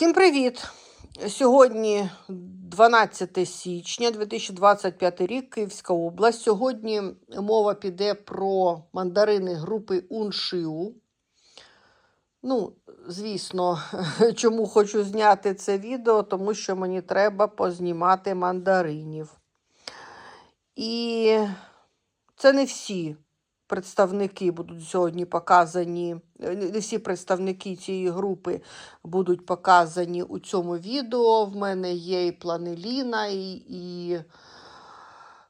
Всім привіт! Сьогодні 12 січня 2025 рік, Київська область. Сьогодні мова піде про мандарини групи Уншиу. Ну, звісно, чому хочу зняти це відео, тому що мені треба познімати мандаринів. І це не всі представники будуть сьогодні показані, е, не всі представники цієї групи будуть показані у цьому відео. В мене є і планеліна, і, і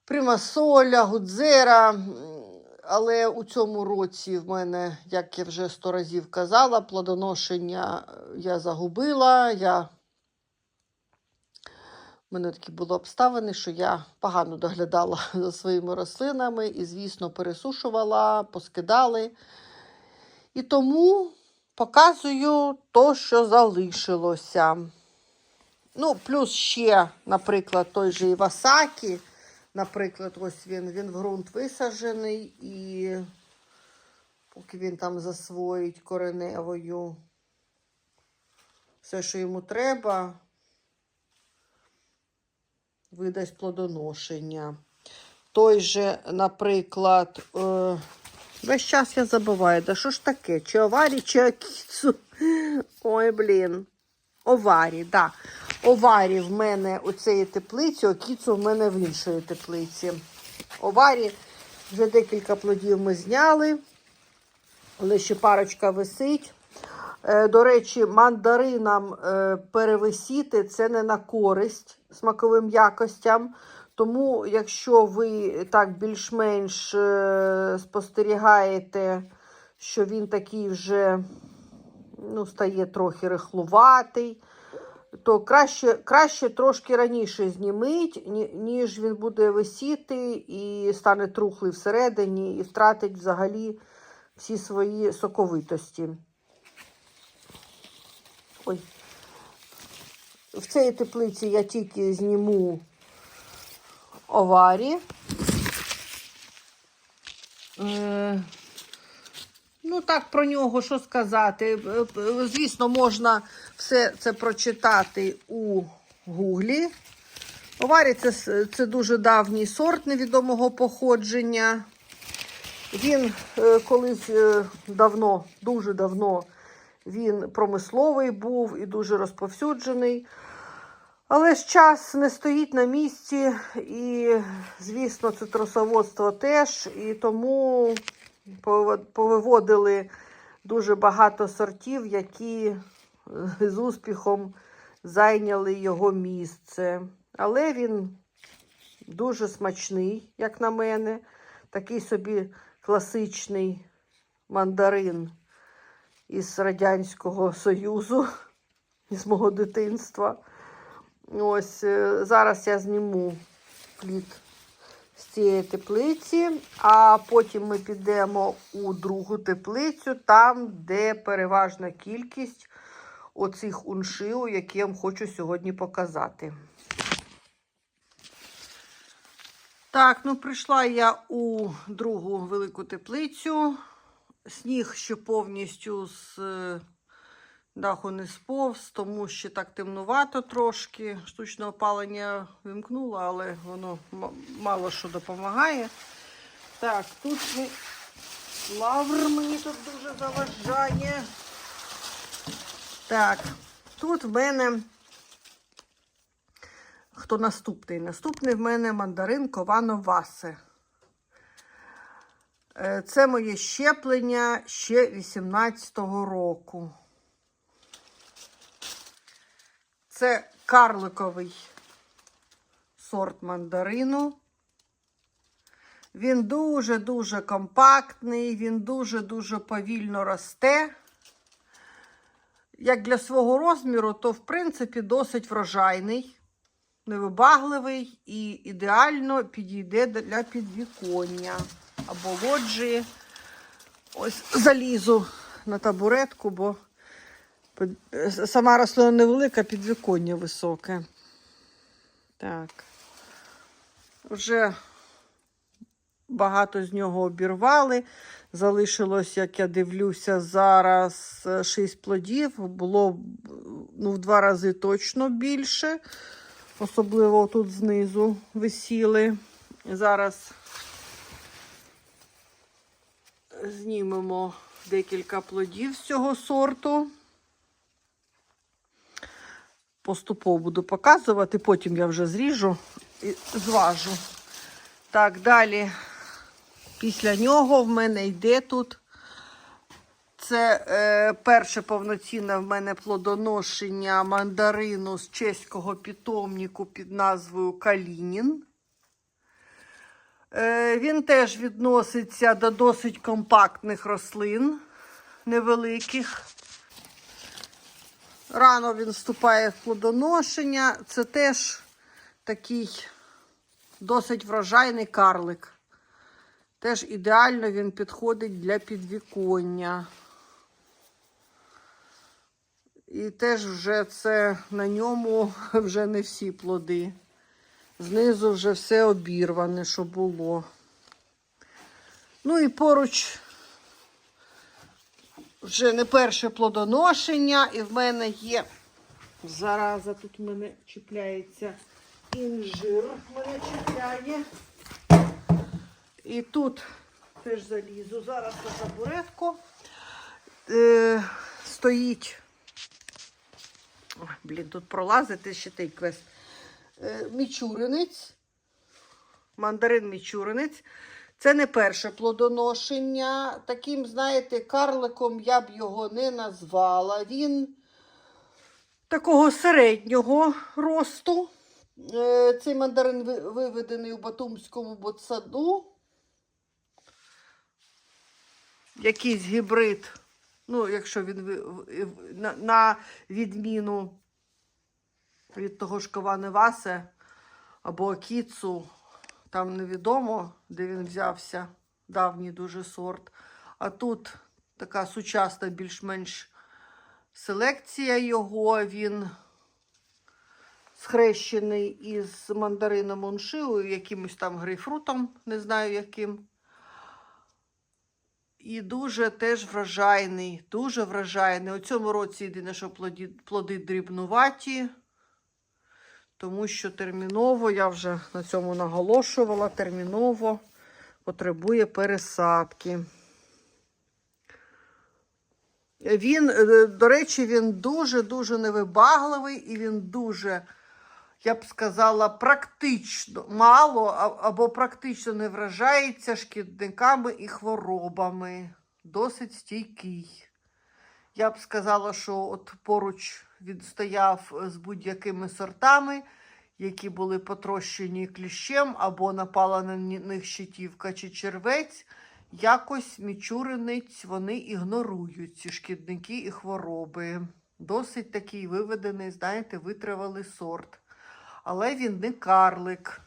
примасоля, гудзера. Але у цьому році в мене, як я вже сто разів казала, плодоношення е, я загубила. Я... У мене такі були обставини, що я погано доглядала за своїми рослинами і, звісно, пересушувала, поскидали. І тому показую то, що залишилося. Ну, плюс ще, наприклад, той же Івасакі. Наприклад, ось він, він в ґрунт висаджений, і поки він там засвоїть кореневою все, що йому треба, видасть плодоношення. Той же, наприклад, е, весь час я забуваю, да що ж таке? Чи оварі, чи акіцу? Ой, блін. Оварі. Да. Оварі в мене у цієї теплиці, окіцу в мене в іншої теплиці. Оварі вже декілька плодів ми зняли, але ще парочка висить. Е, До речі, мандаринам е, перевисіти це не на користь смаковим якостям. Тому, якщо ви так більш-менш е, спостерігаєте, що він такий вже ну, стає трохи рихлуватий, то краще, краще трошки раніше зніміть, ні- ніж він буде висіти і стане трухлий всередині, і втратить взагалі всі свої соковитості. Ой. В цій теплиці я тільки зніму оварі. Е, Ну, так про нього що сказати. Е, е, Звісно, можна все це прочитати у Гуглі. Оварі це, це дуже давній сорт невідомого походження. Він колись давно, дуже давно, він промисловий був і дуже розповсюджений. Але ж час не стоїть на місці, і, звісно, цитрусоводство теж. І тому повив- повиводили дуже багато сортів, які е, з успіхом зайняли його місце. Але він дуже смачний, як на мене. Такий собі класичний мандарин із Радянського Союзу, із мого дитинства. Ось е, зараз я зніму плід з цієї теплиці, а потім ми підемо у другу теплицю, там, де переважна кількість оцих уншиу, які я вам хочу сьогодні показати. Так, ну прийшла я у другу велику теплицю. Сніг ще повністю з е, даху не сповз, тому що так темнувато трошки. Штучне опалення вимкнула, але воно мало що допомагає. Так, тут ми... лавр мені тут дуже заважає. Так, тут в мене. Хто наступний? Наступний в мене мандарин Ковано Васе. Е, Це моє щеплення ще 18-го року. Це карликовий сорт мандарину. Він дуже-дуже компактний, він дуже-дуже повільно росте. Як для свого розміру, то в принципі досить врожайний, невибагливий і ідеально підійде для підвіконня або лоджії. Ось залізу на табуретку, бо е, сама рослина невелика, підвіконня високе. Так. Вже багато з нього обірвали. Залишилось, як я дивлюся, зараз 6 плодів. Було ну, в два рази точно більше. Особливо тут знизу висіли. Зараз знімемо декілька плодів з цього сорту. Поступово буду показувати, потім я вже зріжу і зважу. Так, далі. Після нього в мене йде тут. Це е, перше повноцінне в мене плодоношення мандарину з чеського питомнику під назвою Калінін. Е, він теж відноситься до досить компактних рослин, невеликих. Рано він вступає в плодоношення. Це теж такий досить врожайний карлик. Теж ідеально він підходить для підвіконня. І теж вже це на ньому вже не всі плоди. Знизу вже все обірване, що було. Ну і поруч вже не перше плодоношення, і в мене є зараза, тут в мене чіпляється інжир, мене чіпляє. І тут теж залізу. Зараз на табуретку е, стоїть. Блін, тут пролазити ще той квест. Е, мічуринець. Мандарин мічуринець. Це не перше плодоношення. Таким, знаєте, карликом я б його не назвала. Він такого середнього росту. Е, Цей мандарин виведений у Батумському ботсаду. Якийсь гібрид. Ну, якщо він на відміну від того ж Каваневасе або Акіцу, там невідомо, де він взявся, давній дуже сорт. А тут така сучасна, більш-менш селекція його. Він схрещений із мандарином Моншиу, якимось там грейпфрутом, не знаю яким. І дуже теж вражайний, дуже вражайний. У цьому році єдине, що плоді, плоди дрібнуваті, тому що терміново, я вже на цьому наголошувала, терміново потребує пересадки. Він, е, до речі, він дуже-дуже невибагливий і він дуже, я б сказала, практично мало або практично не вражається шкідниками і хворобами. Досить стійкий. Я б сказала, що от поруч він стояв з будь-якими сортами, які були потрощені кліщем, або напала на них щитівка чи червець. Якось мічуринець вони ігнорують ці шкідники і хвороби. Досить такий виведений, знаєте, витривалий сорт. Але він не карлик.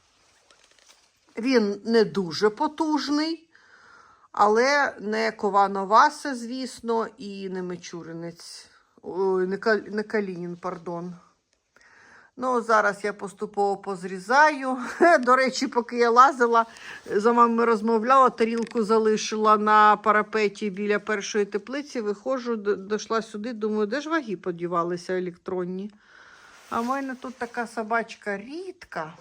Він не дуже потужний, але не ковановасе, звісно, і не мичуринець. Ой, не, калінін, пардон. Ну, зараз я поступово позрізаю. До речі, поки я лазила, за вами розмовляла, тарілку залишила на парапеті біля першої теплиці. Виходжу, дійшла сюди, думаю, де ж ваги подівалися електронні. А в мене тут така собачка рідка,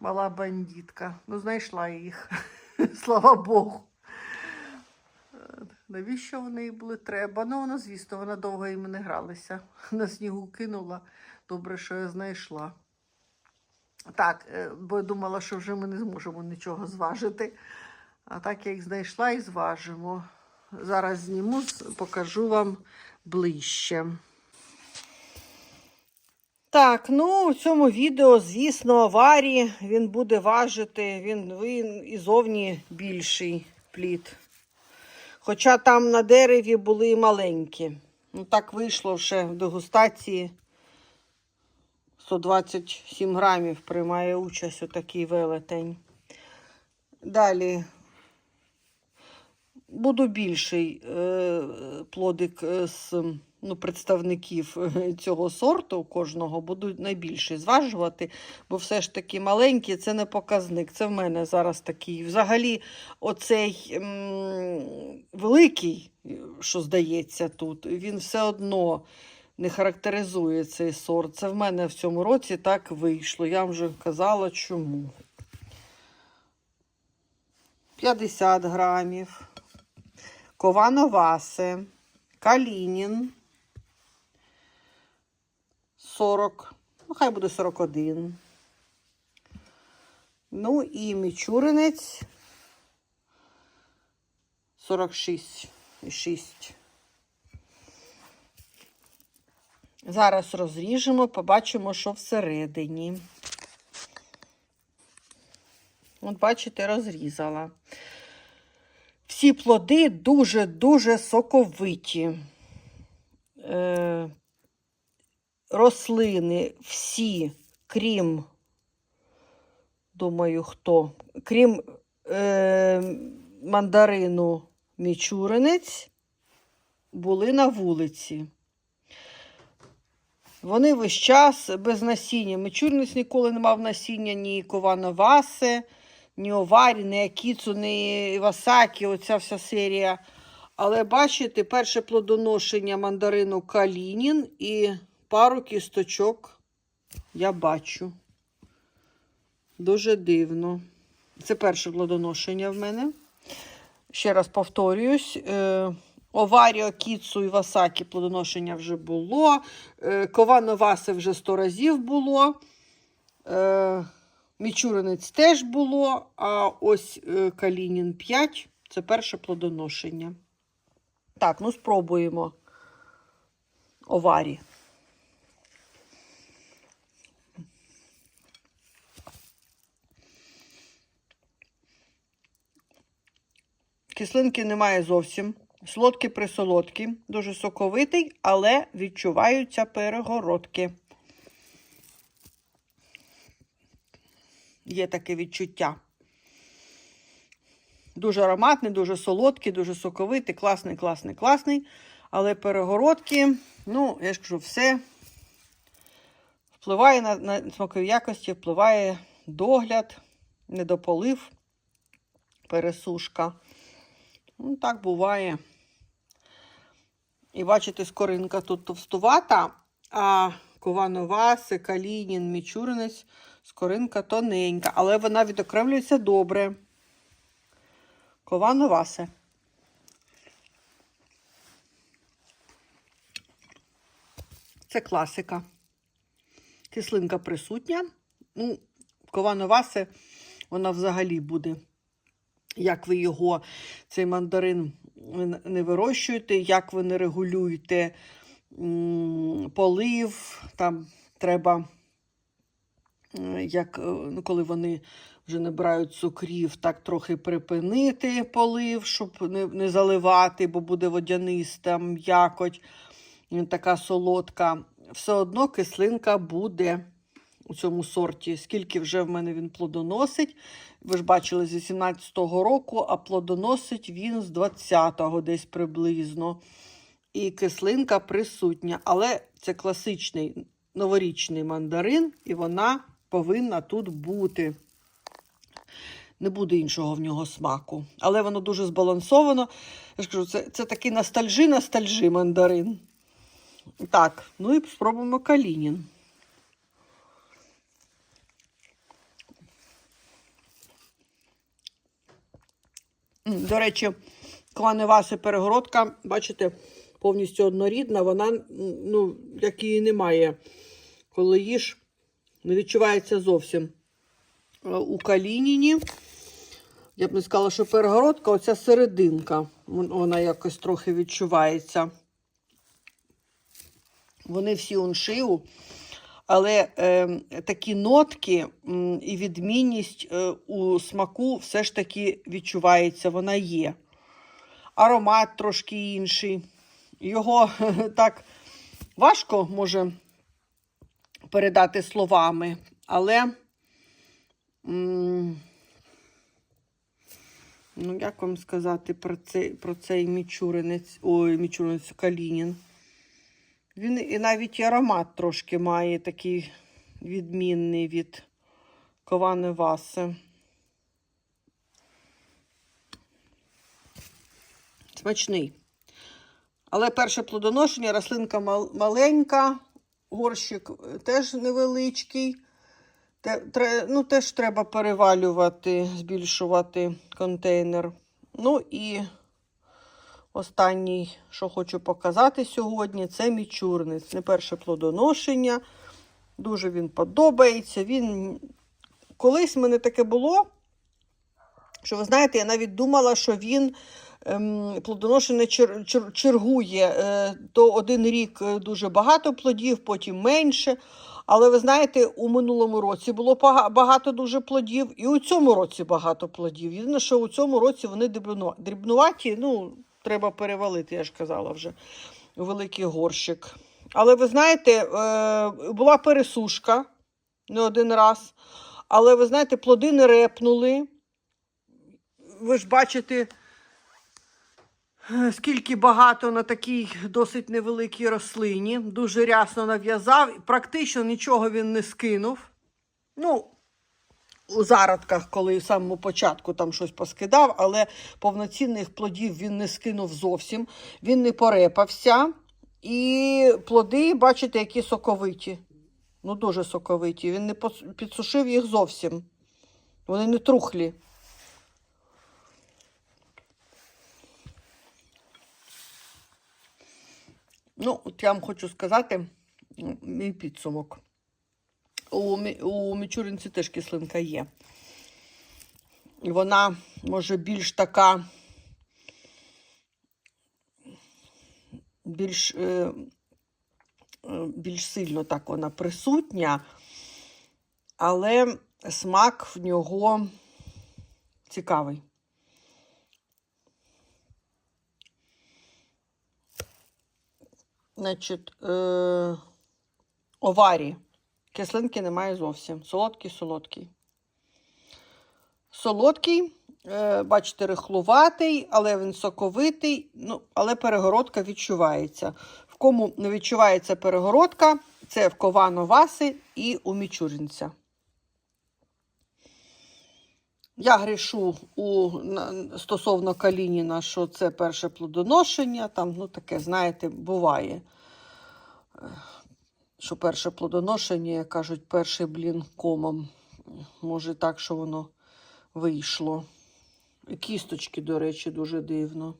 мала бандитка. Ну, знайшла їх. Слава Богу. Навіщо вони були треба? Ну, воно, звісно, вона довго їм не гралася. На снігу кинула. Добре, що я знайшла. Так, е, бо я думала, що вже ми не зможемо нічого зважити. А так я їх знайшла і зважимо. Зараз зніму, покажу вам ближче. Так, ну в цьому відео, звісно, аварії він буде важити, він, він і зовні більший плід. Хоча там на дереві були і маленькі. Ну, так вийшло ще в дегустації. 127 грамів приймає участь у такий велетень. Далі буду більший е, плодик е, з ну, представників е, цього сорту кожного буду найбільше зважувати, бо все ж таки маленький це не показник. Це в мене зараз такий. Взагалі, оцей м, великий, що здається тут, він все одно не характеризує цей сорт. Це в мене в цьому році так вийшло. Я вже казала, чому. 50 грамів. Ковановасе, Калінін. 40, ну хай буде 41. Ну і мічуринець 46 і 6. Зараз розріжемо, побачимо, що всередині. От, бачите, розрізала. Всі плоди дуже-дуже соковиті. Рослини всі, крім, думаю, хто, крім е, мандарину мічуринець, були на вулиці. Вони весь час без насіння. Мічуринець ніколи не мав насіння ні ковановаси, ні оварі, ні акіцу, ні васакі, оця вся серія. Але бачите, перше плодоношення мандарину Калінін і пару кісточок я бачу. Дуже дивно. Це перше плодоношення в мене. Ще раз повторююсь. Е, Оваріо, кіцу і васакі плодоношення вже було. Е, Ковановаси вже 100 разів було. Е, Мічуринець теж було. А ось Калінін 5 це перше плодоношення. Так, ну спробуємо оварі. Кислинки немає зовсім. Солодкі присолодкі, дуже соковитий, але відчуваються перегородки. Є таке відчуття. Дуже ароматний, дуже солодкий, дуже соковитий, класний, класний, класний. Але перегородки, ну, я ж кажу, все впливає на, на смакові якості, впливає догляд, недополив, пересушка. Ну, так буває. І бачите, скоринка тут товстувата, а ковановаси, калінін, мічуринець, скоринка тоненька, але вона відокремлюється добре. Ковановасе. Це класика. Кислинка присутня. Ну, ковановасе, вона взагалі буде як ви його, цей мандарин не вирощуєте, як ви не регулюєте полив, там треба, як, ну, коли вони вже набирають цукрів, так трохи припинити полив, щоб не не заливати, бо буде водяниста м'якоть, така солодка. Все одно кислинка буде у цьому сорті, скільки вже в мене він плодоносить. Ви ж бачили, з 18-го року, а плодоносить він з 20-го десь приблизно. І кислинка присутня. Але це класичний новорічний мандарин, і вона повинна тут бути. Не буде іншого в нього смаку. Але воно дуже збалансовано. Я ж кажу, це це такий ностальжи ностальжи мандарин. Так, ну і спробуємо калінін. До речі, кланеваси перегородка, бачите, повністю однорідна, вона, ну, як її немає. Коли їж, не відчувається зовсім. У калініні, я б не сказала, що перегородка, оця серединка, вона якось трохи відчувається. Вони всі уншиву. Але е, такі нотки і відмінність е, у смаку все ж таки відчувається, вона є. Аромат трошки інший. Його так важко може передати словами, але, ну, як вам сказати про цей, про цей мічуринець, ой, мічуринець Калінін. Він і навіть і аромат трошки має такий відмінний від ковани васи. Смачний. Але перше плодоношення, рослинка маленька, горщик е, теж невеличкий. Ну, теж треба перевалювати, збільшувати контейнер. Ну і останній, що хочу показати сьогодні, це мічурниць. Не перше плодоношення. Дуже він подобається. Він колись в мене таке було, що ви знаєте, я навіть думала, що він ем, плодоношення чер, чер, чергує. Е, то один рік е, дуже багато плодів, потім менше. Але ви знаєте, у минулому році було багато дуже плодів, і у цьому році багато плодів. Єдине, що у цьому році вони дрібнуваті, ну, треба перевалити, я ж казала вже, великий горщик. Але ви знаєте, е, була пересушка не один раз. Але ви знаєте, плоди не репнули. Ви ж бачите, скільки багато на такій досить невеликій рослині. Дуже рясно нав'язав. Практично нічого він не скинув. Ну, у зародках, коли в самому початку там щось поскидав, але повноцінних плодів він не скинув зовсім. Він не порепався. І плоди, бачите, які соковиті. Ну, дуже соковиті. Він не підсушив їх зовсім. Вони не трухлі. Ну, от я вам хочу сказати мій підсумок. У, у Мічуринці теж кислинка є. І вона може більш така, більш, е, е, більш сильно так вона присутня, але смак в нього цікавий. Значить, е, оварі. Кислинки немає зовсім. Солодкий, солодкий. Солодкий, е, бачите, рихлуватий, але він соковитий, ну, але перегородка відчувається. В кому не відчувається перегородка, це в Ковано Васи і у Мічуринця. Я грішу у, стосовно Калініна, що це перше плодоношення. Там, ну, таке, знаєте, буває. Що перше плодоношення, як кажуть, перший блін комом. Може так, що воно вийшло. Кісточки, до речі, дуже дивно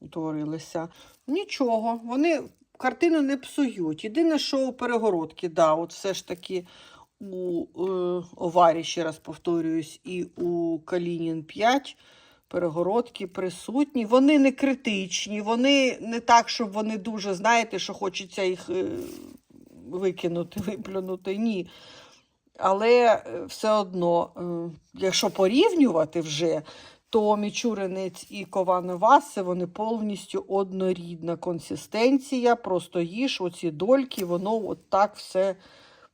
утворилися. Нічого, вони картину не псують. Єдине, що у перегородки, да, от все ж таки у е, оварі, ще раз повторююсь, і у Калінін 5 перегородки присутні. Вони не критичні, вони не так, щоб вони дуже, знаєте, що хочеться їх е, викинути, виплюнути. Ні. Але е, все одно, е, якщо порівнювати вже, то мічуринець і ковановаси, вони повністю однорідна консистенція, просто їж оці дольки, воно от так все,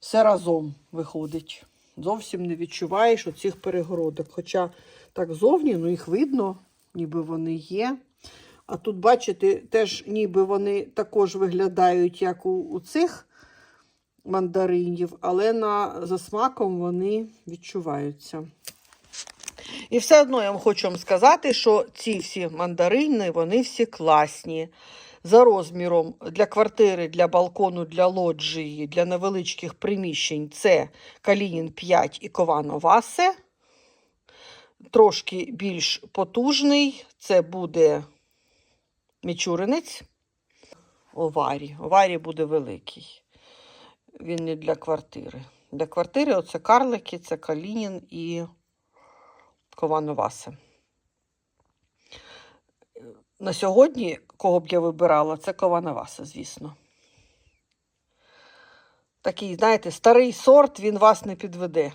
все разом виходить. Зовсім не відчуваєш оцих перегородок. Хоча так зовні, ну їх видно, ніби вони є. А тут, бачите, теж ніби вони також виглядають, як у, у цих мандаринів, але на, за смаком вони відчуваються. І все одно я вам хочу вам сказати, що ці всі мандарини, вони всі класні. За розміром для квартири, для балкону, для лоджії, для невеличких приміщень це Калінін 5 і Ковано Васе. Трошки більш потужний це буде Мічуринець. Оварі. Оварі буде великий. Він не для квартири. Для квартири оце карлики, це Калінін і Ковановаси. На сьогодні, кого б я вибирала, це Ковановаси, звісно. Такий, знаєте, старий сорт, він вас не підведе.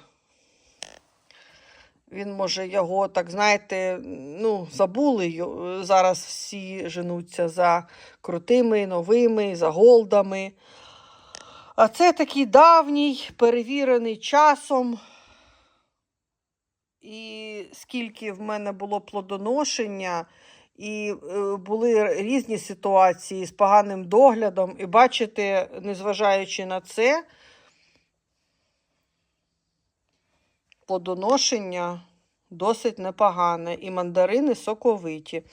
Він може його, так знаєте, ну, забули. йо- Зараз всі женуться за крутими, новими, за голдами. А це такий давній, перевірений часом. І скільки в мене було плодоношення, І е, були різні ситуації з поганим доглядом. І бачите, незважаючи на це, плодоношення досить непогане, і мандарини соковиті.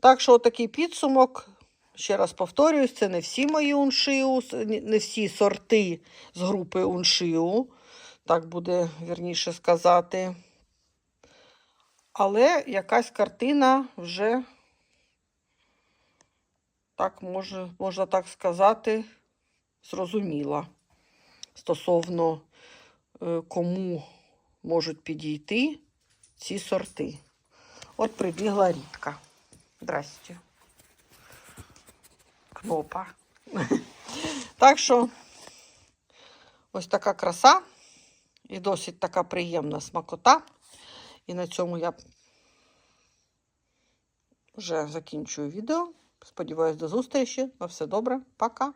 Так що, такий підсумок, ще раз повторююсь, це не всі мої уншиу, не всі сорти з групи уншиу, так буде вірніше сказати. Але якась картина вже, так може, можна так сказати, зрозуміла стосовно е, кому можуть підійти ці сорти. От прибігла Рідка. Здрасте. Кнопа. Так що ось така краса і досить така приємна смакота. І на цьому я вже закінчую відео. Сподіваюсь, до зустрічі. На все добре. Пока.